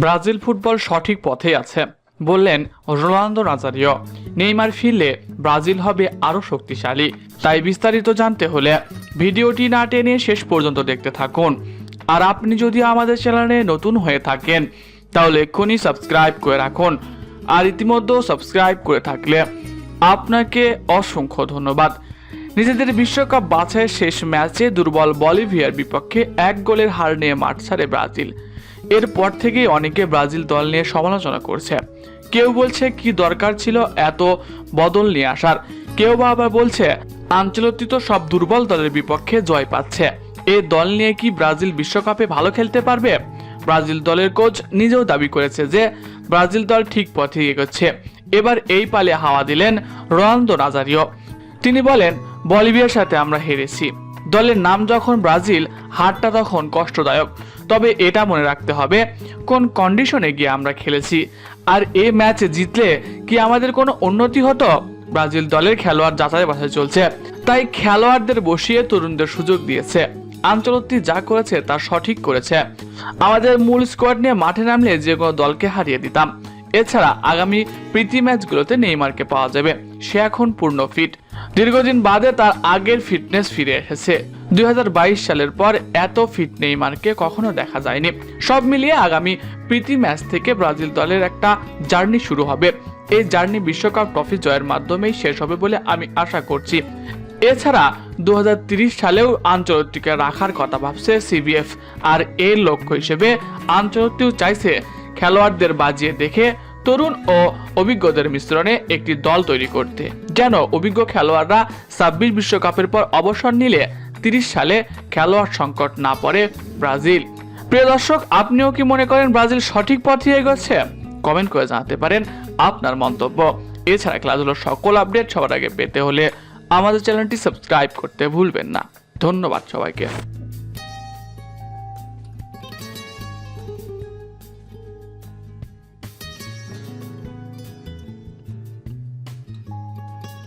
Brazil football সঠিক পথে আছে, বললেন রোনালদো নাজারিও। নেইমার ফিরলে ব্রাজিল হবে আরও শক্তিশালী। তাই বিস্তারিত জানতে হলে ভিডিওটি না টেনে শেষ পর্যন্ত দেখতে থাকুন। আর আপনি যদি আমাদের চ্যানেলে নতুন হয়ে থাকেন, তাহলে এক্ষুনি সাবস্ক্রাইব করে রাখুন। আর ইতিমধ্যেও সাবস্ক্রাইব করে থাকলে আপনাকে অসংখ্য ধন্যবাদ। নিজেদের বিশ্বকাপ বাছাইয়ের শেষ ম্যাচে দুর্বল বলিভিয়ার বিপক্ষে এক গোলের হার নিয়ে মাঠ ছাড়ে ব্রাজিল। এরপর থেকেই অনেকে ব্রাজিল দল নিয়ে সমালোচনা করছে। কেউ বলছে কি দরকার ছিল এত বদল নিয়ে আসার। কেউ বা আবার বলছে আঞ্চলতি তো সব দুর্বল দলের বিপক্ষে জয় পাচ্ছে। এ দল নিয়ে কি ব্রাজিল বিশ্বকাপে ভালো খেলতে পারবে? ব্রাজিল দলের কোচ নিজেও দাবি করেছে যে, ব্রাজিল দল ঠিক পথে এগোচ্ছে। এবার এই পালে হাওয়া দিলেন রোনালদো নাজারিও। তিনি বলেন, বলিভিয়ার সাথে আমরা হেরেছি। দলের নাম যখন ব্রাজিল, হারটা তখন কষ্টদায়ক। তবে এটা মনে রাখতে হবে, কোন কন্ডিশনে গিয়ে আমরা খেলেছি। আর এই ম্যাচে জিতলে কি আমাদের কোনো উন্নতি হতো? ব্রাজিল দলের খেলোয়াড় যাচাই বাছাই চলছে, তাই খেলোয়াড়দের বসিয়ে তরুণদের সুযোগ দিয়েছে। আঞ্চলত্তি যা করেছে তা সঠিক করেছে। আমাদের মূল স্কোয়াড নিয়ে মাঠে নামলে যে কোনো দলকে হারিয়ে দিতাম। এছাড়া আগামী প্রীতি ম্যাচগুলোতে নেইমারকে পাওয়া যাবে। সে এখন পূর্ণ ফিট দীর্ঘদিন বাদে তার আগের ফিটনেস ফিরে এসেছে। দু হাজার বাইশ সালের পর এত ফিট নেইমারকে কখনো দেখা যায়নি। সব মিলিয়ে আগামী প্রীতি ম্যাচ থেকে ব্রাজিল দলের একটা জার্নি শুরু হবে। এই জার্নি বিশ্বকাপ ট্রফি জয়ের মাধ্যমেই শেষ হবে বলে আমি আশা করছি। এছাড়া দু সালেও আঞ্চলিকটিকে রাখার কথা ভাবছে সিবিএফ। আর এর লক্ষ্য হিসেবে আঞ্চলিকটিও চাইছে খেলোয়াড়দের বাজিয়ে দেখে তরুণ ও অভিজ্ঞদের মিশ্রণে একটি দল তৈরি করতে। যেন অভিজ্ঞ খেলোয়াড়রা ছাব্বিশ বিশ্বকাপের পর অবসর নিলে তিরিশ সালে খেলোয়াড় সংকট না পড়ে ব্রাজিল। প্রিয় দর্শক, আপনিও কি মনে করেন ব্রাজিল সঠিক পথে এগোচ্ছে? কমেন্ট করে জানাতে পারেন আপনার মন্তব্য। এছাড়া খেলাধুলোর সকল আপডেট সবার আগে পেতে হলে আমাদের চ্যানেলটি সাবস্ক্রাইব করতে ভুলবেন না। ধন্যবাদ সবাইকে।